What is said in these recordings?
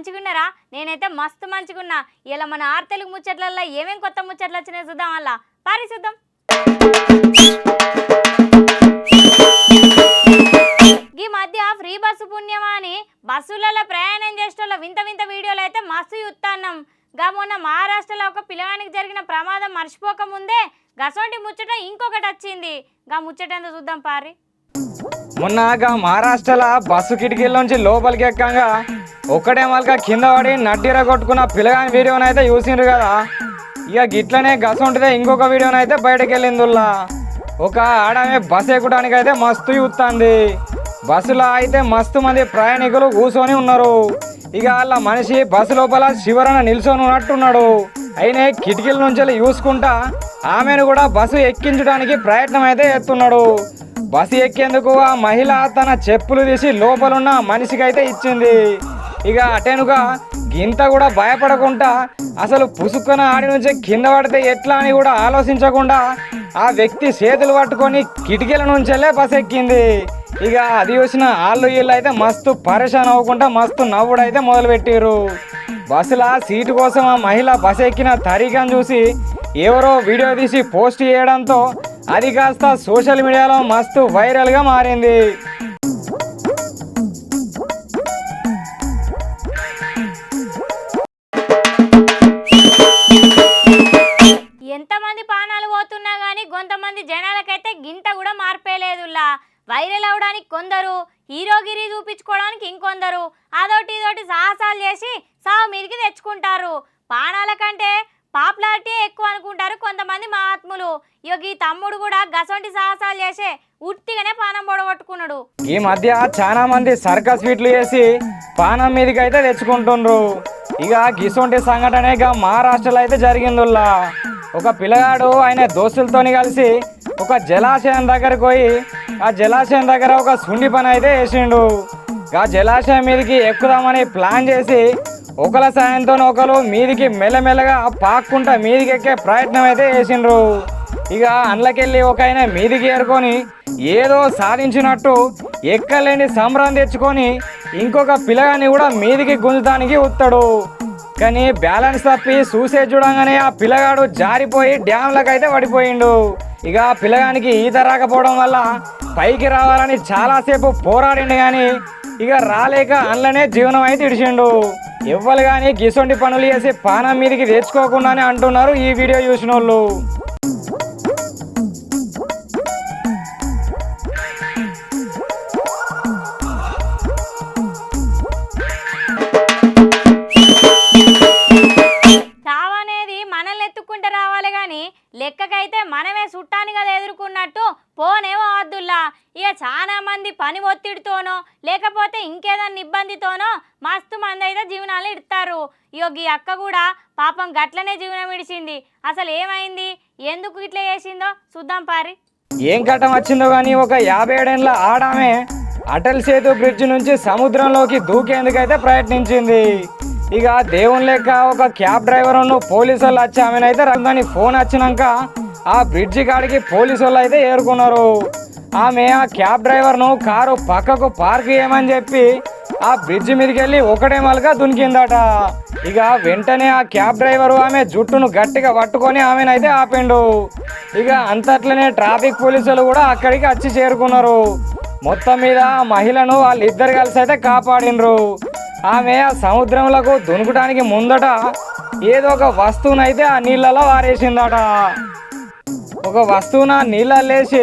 మంచిగున్నారా? నేనైతే మస్తు మంచిగున్నా. ఇలా మన ఆరు తెలుగు ముచ్చట్లలో ఏమేం కొత్త ముచ్చట్లు వచ్చినాయో చూద్దాం అలా. పారి చూద్దాం. ఈ మధ్య ఫ్రీ బస్సు పుణ్యమా అని బస్సులలో ప్రయాణం చేసేటోళ్ళ వింత వింత వీడియోలు అయితే మస్తు చూస్తున్నాం గా మొన్న మహారాష్ట్రలో ఒక పిల్లగానికి జరిగిన ప్రమాదం మర్చిపోక ముందే గసోంటి ముచ్చట ఇంకొకటి వచ్చింది. గా ముచ్చట ఎంత చూద్దాం పారి. మొన్న మహారాష్ట్రలో బస్సు కిటికీలోంచి లోపలికి ఎక్కంగా ఒక్కటే మలక కింద పడి నడ్డిర కొట్టుకున్న పిల్లగాని వీడియోనైతే చూసిండ్రు కదా. ఇక గిట్లనే గసంటిదే ఇంకొక వీడియోనైతే బయటకు వెళ్ళిందుల్లా ఒక ఆడమే బస్ ఎక్కడానికి అయితే మస్తు చూస్తుంది బస్సులో అయితే మస్తు మంది ప్రయాణికులు కూర్చొని ఉన్నారు. ఇక వాళ్ళ మనిషి బస్సు లోపల శివరణ నిల్చొని ఉన్నట్టున్నాడు. అయినే కిటికీల నుంచి చూసుకుంటా ఆమెను కూడా బస్సు ఎక్కించడానికి ప్రయత్నం అయితే చేస్తున్నాడు. బస్సు ఎక్కేందుకు ఆ మహిళ తన చెప్పులు తీసి లోపలున్న మనిషికి అయితే ఇచ్చింది. ఇక అటెనుగా గింత కూడా భయపడకుండా అసలు పుసుక్కున ఆడి నుంచి కింద పడితే ఎట్లా అని కూడా ఆలోచించకుండా ఆ వ్యక్తి చేతులు పట్టుకొని కిటికీల నుంచెల్లే బస్ ఎక్కింది ఇక అది చూసిన వాళ్ళు వీళ్ళు అయితే మస్తు పరేషాన్ అవ్వకుండా మస్తు నవ్వుడు అయితే మొదలుపెట్టారు బస్సుల సీటు కోసం ఆ మహిళ బస్ ఎక్కిన తరీకను చూసి ఎవరో వీడియో తీసి పోస్ట్ చేయడంతో అది కాస్త సోషల్ మీడియాలో మస్తు వైరల్గా మారింది. మార్పే కూడా వైరల్ అవడానికి కొందరు హీరోగిరి చూపించుకోవడానికి ఇంకొందరు. అదొకటి ఇదొకటి సాహసాలు చేసి సావు మీదకి తెచ్చుకుంటారు. పానాల కంటే పాపులారిటీ ఎక్కువ అనుకుంటారు కొంతమంది మహాత్ములు. ఇక ఈ తమ్ముడు కూడా గసంటి సాహసాలు చేసే ఉట్టిగానే పానం పొడగొట్టుకున్నాడు. ఈ మధ్య చాలా మంది సర్కస్ స్వీట్లు చేసి పానం మీదకి అయితే తెచ్చుకుంటుండ్రు. ఇక గిసొంటి సంఘటన ఇక మహారాష్ట్రలో అయితే జరిగిందిలా ఒక పిల్లగాడు ఆయన దోస్తులతోని కలిసి ఒక జలాశయం దగ్గరకు పోయి ఆ జలాశయం దగ్గర ఒక సుండి పని అయితే వేసిండు ఆ జలాశయం మీదకి ఎక్కుదామని ప్లాన్ చేసి ఒకల సాయంతో ఒకరు మీదికి మెల్లమెల్లగా పాక్కుంటా మీదికి ఎక్కే ప్రయత్నం అయితే చేసిండ్రు. ఇక అందులోకెళ్ళి ఒక ఆయన మీదికి ఏరుకొని ఏదో సాధించినట్టు ఎక్కలేని సంబరం తెచ్చుకొని ఇంకొక పిల్లగాని కూడా మీదికి గుంజడానికి ఉత్తాడు కానీ బ్యాలెన్స్ తప్పి చూసే చూడంగానే ఆ పిల్లగాడు జారిపోయి డ్యామ్లకైతే పడిపోయిండు. ఇక ఆ పిల్లగానికి ఈత రాకపోవడం వల్ల పైకి రావాలని చాలాసేపు పోరాడిండు కానీ ఇక రాలేక అందులోనే జీవనం అయితే ఇడిచిండు. ఎవ్వరు కానీ గిసొంటి పనులు చేసి పానం మీదకి తెచ్చుకోకుండానే అంటున్నారు ఈ వీడియో చూసిన వాళ్ళు పోనేమో వద్దుల్లా ఇక చాలా మంది పని ఒత్తిడితోనో లేకపోతే ఇంకేదన్నా ఇబ్బందితోనో మస్తు మంది అయితే జీవనాలు ఇడతారు. ఇక ఈ అక్క కూడా పాపం గట్లనే జీవనం ఇడిచింది. అసలు ఏమైంది? ఎందుకు ఇట్లా చేసిందో చూద్దాం పారి. ఏం కట్టం వచ్చిందో కానీ ఒక యాభై ఏడేళ్ళ ఆడామే అటల్ సేతు బ్రిడ్జ్ నుంచి సముద్రంలోకి దూకేందుకైతే ప్రయత్నించింది. ఇక దేవుని లెక్క ఒక క్యాబ్ డ్రైవర్ను పోలీసు వాళ్ళు వచ్చి ఆమెనైతే రంగాని ఫోన్ వచ్చినాక ఆ బ్రిడ్జి కాడికి పోలీసు వాళ్ళు అయితే ఏరుకున్నారు. ఆమె ఆ క్యాబ్ డ్రైవర్ను కారు పక్కకు పార్క్ చేయమని చెప్పి ఆ బ్రిడ్జి మీదకి వెళ్ళి ఒకటే మలుగా దునికిందట. ఇక వెంటనే ఆ క్యాబ్ డ్రైవరు ఆమె జుట్టును గట్టిగా పట్టుకొని ఆమెనైతే ఆపిండు. ఇక అంతట్లనే ట్రాఫిక్ పోలీసులు కూడా అక్కడికి వచ్చి చేరుకున్నారు. మొత్తం మీద ఆ మహిళను వాళ్ళిద్దరు కలిసి అయితే కాపాడినరు ఆమె ఆ సముద్రంలోకి దునుకడానికి ముందట ఏదో ఒక వస్తువునైతే ఆ నీళ్ళలో వారేసిందట. ఒక వస్తువున నీళ్ళల్లేసి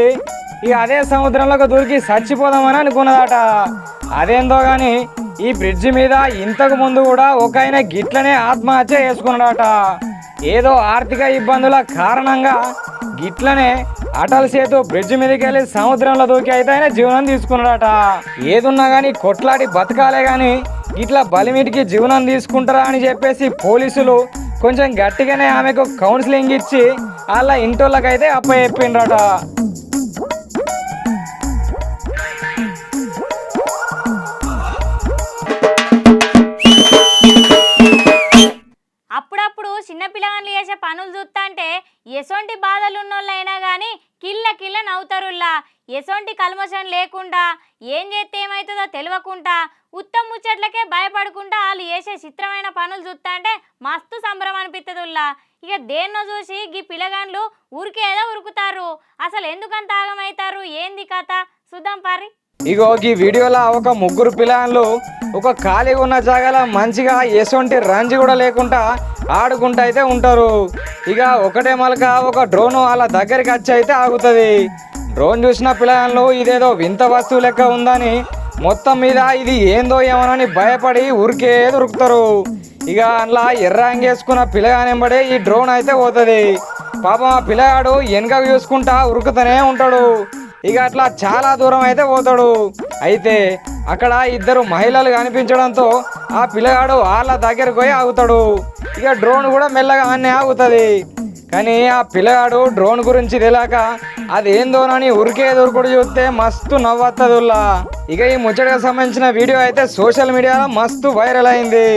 ఇక అదే సముద్రంలోకి దూరికి చచ్చిపోదామని అనుకున్నదట. అదేందో కానీ ఈ బ్రిడ్జి మీద ఇంతకు ముందు కూడా ఒక ఆయన గిట్లనే ఆత్మహత్య చేసుకున్నాడట. ఏదో ఆర్థిక ఇబ్బందుల కారణంగా గిట్లనే అటల్ సేతు బ్రిడ్జ్ మీదకి వెళ్ళి సముద్రంలో దూకి అయితే ఆయన జీవనం తీసుకున్నాడట. ఏదున్నా కానీ కొట్లాడి బతకాలే కానీ ఇట్లా బలిమిటికి జీవనం తీసుకుంటారా అని చెప్పేసి పోలీసులు కొంచెం గట్టిగానే ఆమెకు కౌన్సిలింగ్ ఇచ్చి వాళ్ళ ఇంటోళ్ళకైతే అప్ప చెప్పిండ్రట. అప్పుడప్పుడు చిన్నపిల్లగాళ్ళు చేసే పనులు చూస్తా అంటే ఎసొంటి బాధలు ఉన్నోళ్ళైనా కానీ కిల్ల కిల్ల నవ్వుతారుల్లా. ఎసొంటి కల్మషం లేకుండా ఏం చేస్తే ఏమవుతుందో తెలియకుండా ఉత్తమ ముచ్చట్లకే భయపడకుండా వాళ్ళు చేసే చిత్రమైన పనులు చూస్తా అంటే మస్తు సంబరం అనిపిస్తుందిలా ఇక దేన్నో చూసి గీ పిల్లగాండ్లు ఊరికేదో ఉరుకుతారు. అసలు ఎందుకంత ఆగమవుతారు ఏంది కథ? చూద్దాం పారి ఇగో ఈ వీడియోలో ఒక ముగ్గురు పిల్లలు ఒక ఖాళీగా ఉన్న జాగాలో మంచిగా ఎటువంటి రంజి కూడా లేకుండా ఆడుకుంటూ అయితే ఉంటారు. ఇక ఒకటే మలక ఒక డ్రోన్ వాళ్ళ దగ్గరికి వచ్చి అయితే ఆగుతుంది. డ్రోన్ చూసిన పిల్లలు ఇదేదో వింత వస్తువు లెక్క ఉందని మొత్తం మీద ఇది ఏందో ఏమోనని భయపడి ఉరికే ఉరుకుతారు ఇక అందులో ఎర్ర అంగేసుకున్న పిల్లగానెంబడే ఈ డ్రోన్ అయితే పోతుంది. పాపం ఆ పిల్లగాడు వెనక చూసుకుంటా ఉరుకుతూనే ఉంటాడు. ఇక అట్లా చాలా దూరం అయితే పోతాడు. అయితే అక్కడ ఇద్దరు మహిళలు కనిపించడంతో ఆ పిల్లగాడు వాళ్ళ దగ్గరకు పోయి ఆగుతాడు. ఇక డ్రోన్ కూడా మెల్లగా అన్నీ ఆగుతుంది. కానీ ఆ పిల్లగాడు డ్రోన్ గురించి తెలియక అదేందోనని ఉరికే దొరకడు చూస్తే మస్తు నవ్వత్తదుల్లా. ఇక ఈ ముచ్చటకు సంబంధించిన వీడియో అయితే సోషల్ మీడియాలో మస్తు వైరల్ అయింది.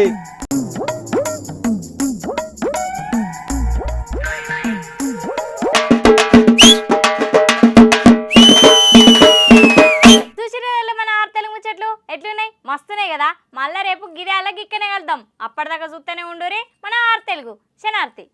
మస్తున్నాయి కదా. మళ్ళా రేపు గిరి అలా గిక్కనే కలుద్దాం. అప్పటిదాకా చూస్తూనే ఉండురి మన ఆర్ తెలుగు. శనార్తి.